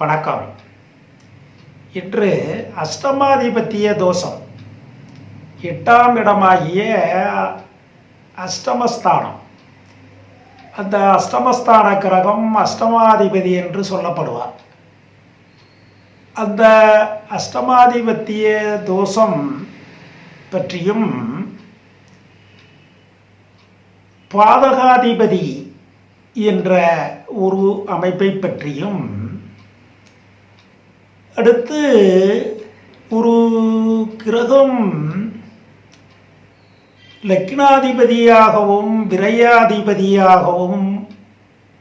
வணக்கம். இன்று அஷ்டமாதிபத்திய தோஷம். எட்டாம் இடமாகிய அஷ்டமஸ்தானம். அந்த அஷ்டமஸ்தான கிரகம் அஷ்டமாதிபதி என்று சொல்லப்படுவார். அந்த அஷ்டமாதிபத்திய தோஷம் பற்றியும் பாதகாதிபதி என்ற ஒரு அமைப்பை பற்றியும் அடுத்து ஒரு கிரகம் லக்னாதிபதியாகவும் விரையாதிபதியாகவும்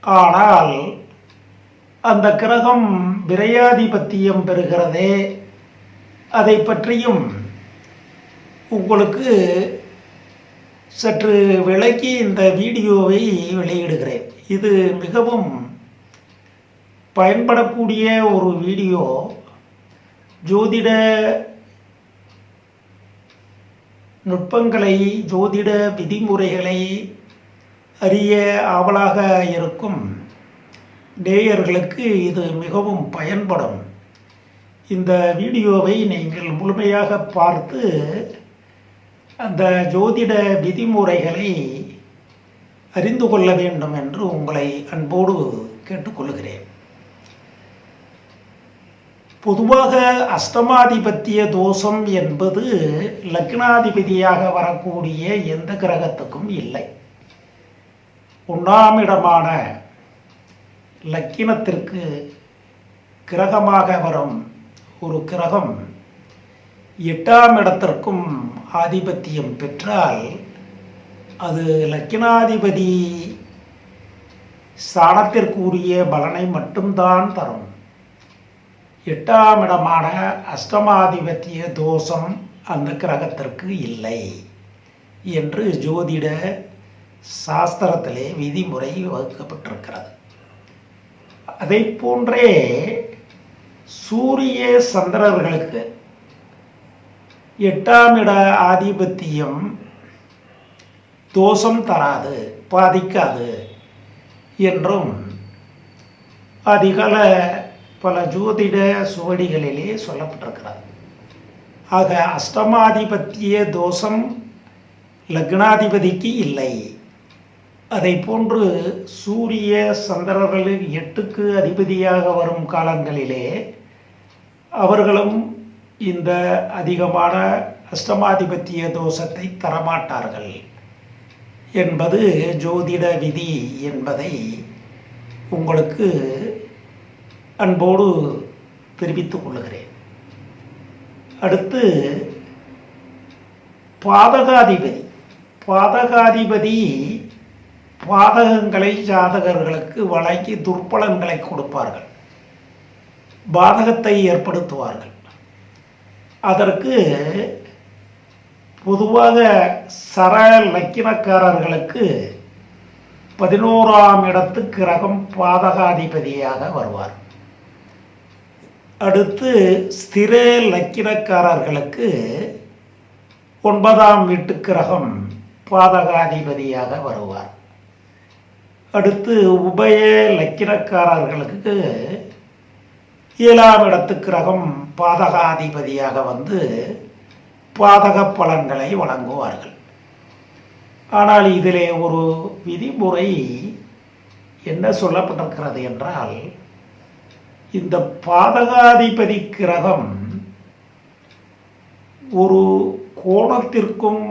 ஆனால் அந்த கிரகம் விரையாதிபத்தியம் பெறுகிறதே. அதை பற்றியும் உங்களுக்கு சற்று விளக்கி இந்த வீடியோவை வெளியிடுகிறேன். இது மிகவும் பயன்படக்கூடிய ஒரு வீடியோ ஜோதிட நுட்பங்களை ஜோதிட விதிமுறைகளை அறிய ஆவலாக இருக்கும் நேயர்களுக்கு இது மிகவும் பயன்படும். இந்த வீடியோவை நீங்கள் முழுமையாக பார்த்து அந்த ஜோதிட விதிமுறைகளை அறிந்து கொள்ள வேண்டும் என்று உங்களை அன்போடு கேட்டுக்கொள்கிறேன். பொதுவாக அஷ்டமாதிபத்திய தோஷம் என்பது லக்னாதிபதியாக வரக்கூடிய எந்த கிரகத்துக்கும் இல்லை. ஒன்றாம் இடமான லக்கினத்திற்கு கிரகமாக வரும் ஒரு கிரகம் எட்டாம் இடத்திற்கும் ஆதிபத்தியம் பெற்றால் அது லக்கினாதிபதி ஸ்தானத்திற்குரிய பலனை மட்டும்தான் தரும். எட்டாம் இடமான அஷ்டமாதிபத்திய தோஷம் அந்த கிரகத்திற்கு இல்லை என்று ஜோதிட சாஸ்திரத்திலே விதிமுறை வகுக்கப்பட்டிருக்கிறது. அதை போன்றே சூரிய சந்திரர்களுக்கு எட்டாம் இட ஆதிபத்தியம் தோஷம் தராது பாதிக்காது என்றும் அதிகால பல ஜோதிட சுவடிகளிலே சொல்லப்பட்டிருக்கிறது ஆக அஷ்டமாதிபத்திய தோஷம் லக்னாதிபதிக்கு இல்லை. அதை போன்று சூரிய சந்திரர்கள் எட்டுக்கு அதிபதியாக வரும் காலங்களிலே அவர்களும் இந்த அதிகமான அஷ்டமாதிபத்திய தோஷத்தை தரமாட்டார்கள் என்பது ஜோதிட விதி என்பதை உங்களுக்கு அன்போடு தெரிவித்துக் கொள்ளுகிறேன். அடுத்து பாதகாதிபதி. பாதகாதிபதி பாதகங்களை ஜாதகர்களுக்கு வழங்கி துர்பலன்களை கொடுப்பார்கள். பாதகத்தை ஏற்படுத்துவார்கள். அதற்கு பொதுவாக சர லக்கினக்காரர்களுக்கு பதினோராம் இடத்து கிரகம் பாதகாதிபதியாக வருவார். அடுத்து ஸ்திர லக்கினக்காரர்களுக்கு ஒன்பதாம் வீட்டு கிரகம் பாதகாதிபதியாக வருவார். அடுத்து உபய லக்கினக்காரர்களுக்கு ஏழாம் இடத்து கிரகம் பாதகாதிபதியாக வந்து பாதக பலன்களை வழங்குவார்கள். ஆனால் இதிலே ஒரு விதிமுறை என்ன சொல்லப்பட்டிருக்கிறது என்றால் இந்த பாதகாதிபதி கிரகம் ஒரு கோணத்திற்கும்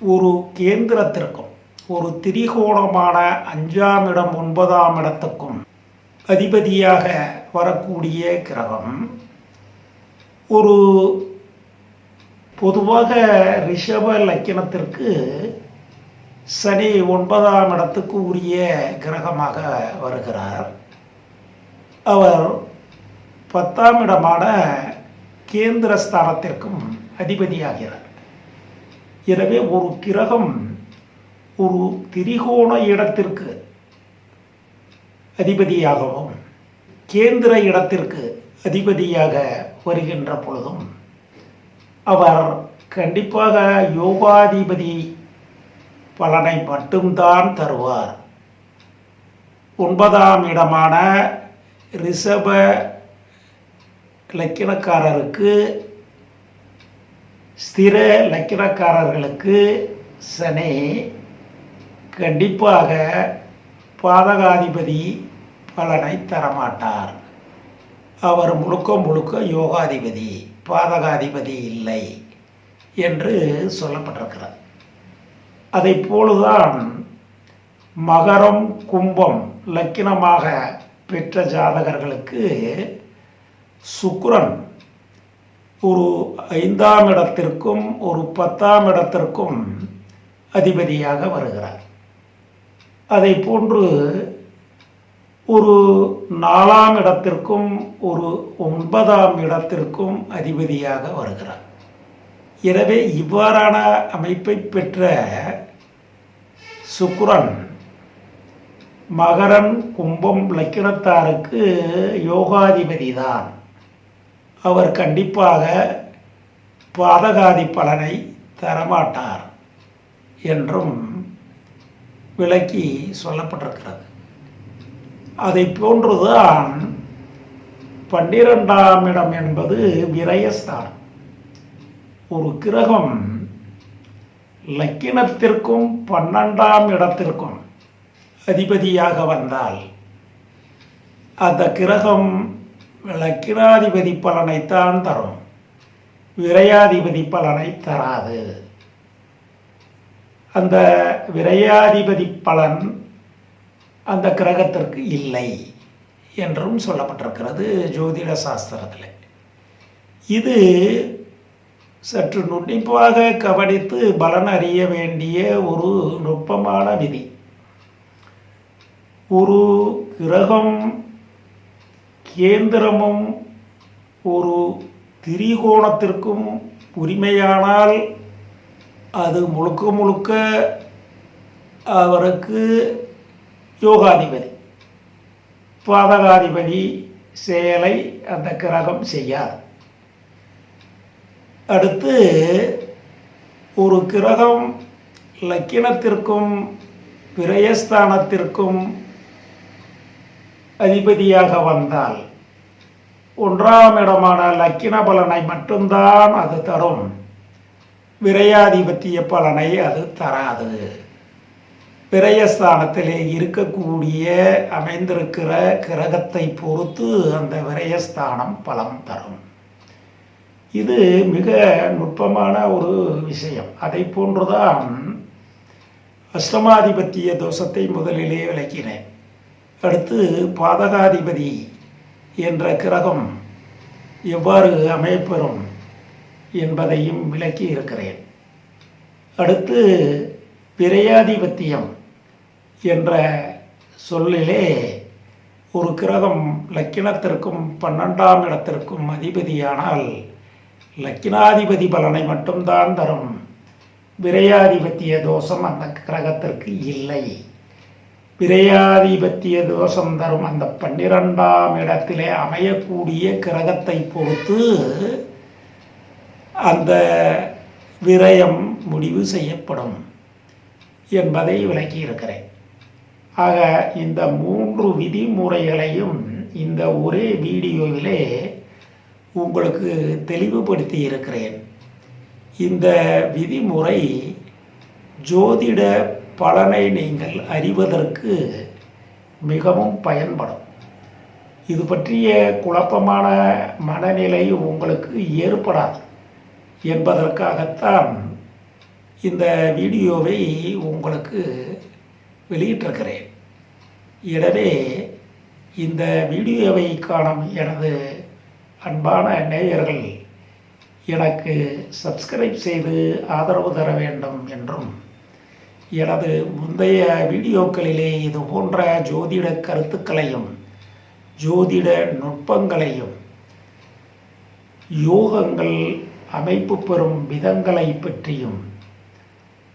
ஒரு கேந்திரத்திற்கும் ஒரு திரிகோணமான அஞ்சாம் இடம் ஒன்பதாம் இடத்துக்கும் அதிபதியாக வரக்கூடிய கிரகம் ஒரு பொதுவாக ரிஷப லக்கணத்திற்கு சனி ஒன்பதாம் இடத்துக்கு உரிய கிரகமாக வருகிறார். அவர் பத்தாம் இடமான கேந்திர ஸ்தானத்திற்கும் அதிபதியாகிறார். எனவே ஒரு கிரகம் ஒரு திரிகோண இடத்திற்கு அதிபதியாகவும் கேந்திர இடத்திற்கு அதிபதியாக வருகின்ற பொழுதும் அவர் கண்டிப்பாக யோகாதிபதி பலனை மட்டும்தான் தருவார். ஒன்பதாம் இடமான ரிஷப லக்கினக்காரருக்கு ஸ்திர லக்கினக்காரர்களுக்கு சனி கண்டிப்பாக பாதகாதிபதி பலனை தரமாட்டார். அவர் முழுக்க முழுக்க யோகாதிபதி பாதகாதிபதி இல்லை என்று சொல்லப்பட்டிருக்கிறது அதை போலதான் மகரம் கும்பம் லக்கினமாக பெற்ற ஜாதகர்களுக்கு சுக்ரன் ஒரு ஐந்தாம் இடத்திற்கும் ஒரு பத்தாம் இடத்திற்கும் அதிபதியாக வருகிறார். அதை போன்று ஒரு நாலாம் இடத்திற்கும் ஒரு ஒன்பதாம் இடத்திற்கும் அதிபதியாக வருகிறார். எனவே இவ்வாறான அமைப்பை பெற்ற சுக்ரன் மகரன் கும்பம் லக்கினத்தாருக்கு யோகாதிபதி தான் அவர் கண்டிப்பாக பாதகாதி பலனை தரமாட்டார் என்றும் விளக்கி சொல்லப்பட்டிருக்கிறது. அதை போன்றுதான் பன்னிரெண்டாம் இடம் என்பது விரயஸ்தானம். ஒரு கிரகம் லக்கினத்திற்கும் பன்னெண்டாம் இடத்திற்கும் அதிபதியாக வந்தால் அந்த கிரகம் லக்கினாதிபதி பலனைத்தான் தரும். விரையாதிபதி பலனை தராது. அந்த விரையாதிபதி பலன் அந்த கிரகத்திற்கு இல்லை என்றும் சொல்லப்பட்டிருக்கிறது ஜோதிட சாஸ்திரத்தில். இது சற்று நுண்ணிப்பாக கவனித்து பலன் அறிய வேண்டிய ஒரு நுட்பமான விதி. ஒரு கிரகம் கேந்திரமும் ஒரு திரிகோணத்திற்கும் உரிமையானால் அது முழுக்க முழுக்க அவருக்கு யோகாதிபதி பாதகாதிபதி செயலை அந்த கிரகம் செய்யாது. அடுத்து ஒரு கிரகம் லக்கினத்திற்கும் பிரயஸ்தானத்திற்கும் அதிபதியாக வந்தால் ஒன்றாம் இடமான லக்கின பலனை மட்டும்தான் அது தரும். விரையாதிபத்திய பலனை அது தராது. விரயஸ்தானத்திலே இருக்கக்கூடிய அமைந்திருக்கிற கிரகத்தை பொறுத்து அந்த விரயஸ்தானம் பலம் தரும். இது மிக நுட்பமான ஒரு விஷயம். அதை போன்றுதான் அஷ்டமாதிபத்திய தோஷத்தை முதலிலே விளக்கினேன். அடுத்து பாதகாதிபதி என்ற கிரகம் எவ்வாறு அமையப்பெறும் என்பதையும் விளக்கி இருக்கிறேன். அடுத்து விரையாதிபத்தியம் என்ற சொல்லிலே ஒரு கிரகம் லக்கினத்திற்கும் பன்னெண்டாம் இடத்திற்கும் அதிபதியானால் லக்கினாதிபதி பலனை மட்டும்தான் தரும். விரையாதிபத்திய தோஷம் அந்த கிரகத்திற்கு இல்லை. விரையாதிபத்திய தோஷம் தரும் அந்த பன்னிரெண்டாம் இடத்திலே அமையக்கூடிய கிரகத்தை பொறுத்து அந்த விரயம் முடிவு செய்யப்படும் என்பதை விளக்கியிருக்கிறேன். ஆக இந்த மூன்று விதிமுறைகளையும் இந்த ஒரே வீடியோவிலே உங்களுக்கு தெளிவுபடுத்தி இருக்கிறேன் இந்த விதிமுறை ஜோதிட பலனை நீங்கள் அறிவதற்கு மிகவும் பயன்படும். இது பற்றிய குழப்பமான மனநிலை உங்களுக்கு ஏற்படாது என்பதற்காகத்தான் இந்த வீடியோவை உங்களுக்கு வெளியிட்டிருக்கிறேன். எனவே இந்த வீடியோவை காணும் எனது அன்பான நேயர்கள் எனக்கு சப்ஸ்கிரைப் செய்து ஆதரவு தர வேண்டும் என்றும் எனது முந்தைய வீடியோக்களிலே இது போன்ற ஜோதிட கருத்துக்களையும் ஜோதிட நுட்பங்களையும் யோகங்கள் அமைப்பு பெறும் விதங்களை பற்றியும்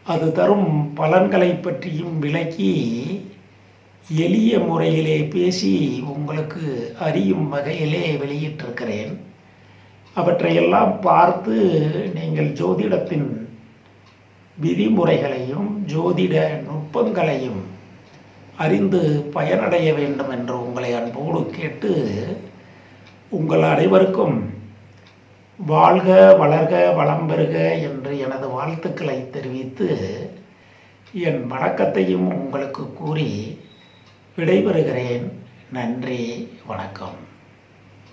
அது தரும் பலன்களை பற்றியும் விளக்கி எளிய முறையிலே பேசி உங்களுக்கு அறியும் வகையிலே வெளியிட்டிருக்கிறேன். அவற்றையெல்லாம் பார்த்து நீங்கள் ஜோதிடத்தின் விதிமுறைகளையும் ஜோதிட நுட்பங்களையும் அறிந்து பயனடைய வேண்டும் என்று உங்களை அன்போடு கேட்டு உங்கள் அனைவருக்கும் வாழ்க வளர்க வளம் பெறுக என்று எனது வாழ்த்துக்களை தெரிவித்து என் வணக்கத்தையும் உங்களுக்கு கூறி விடைபெறுகிறேன். நன்றி வணக்கம்.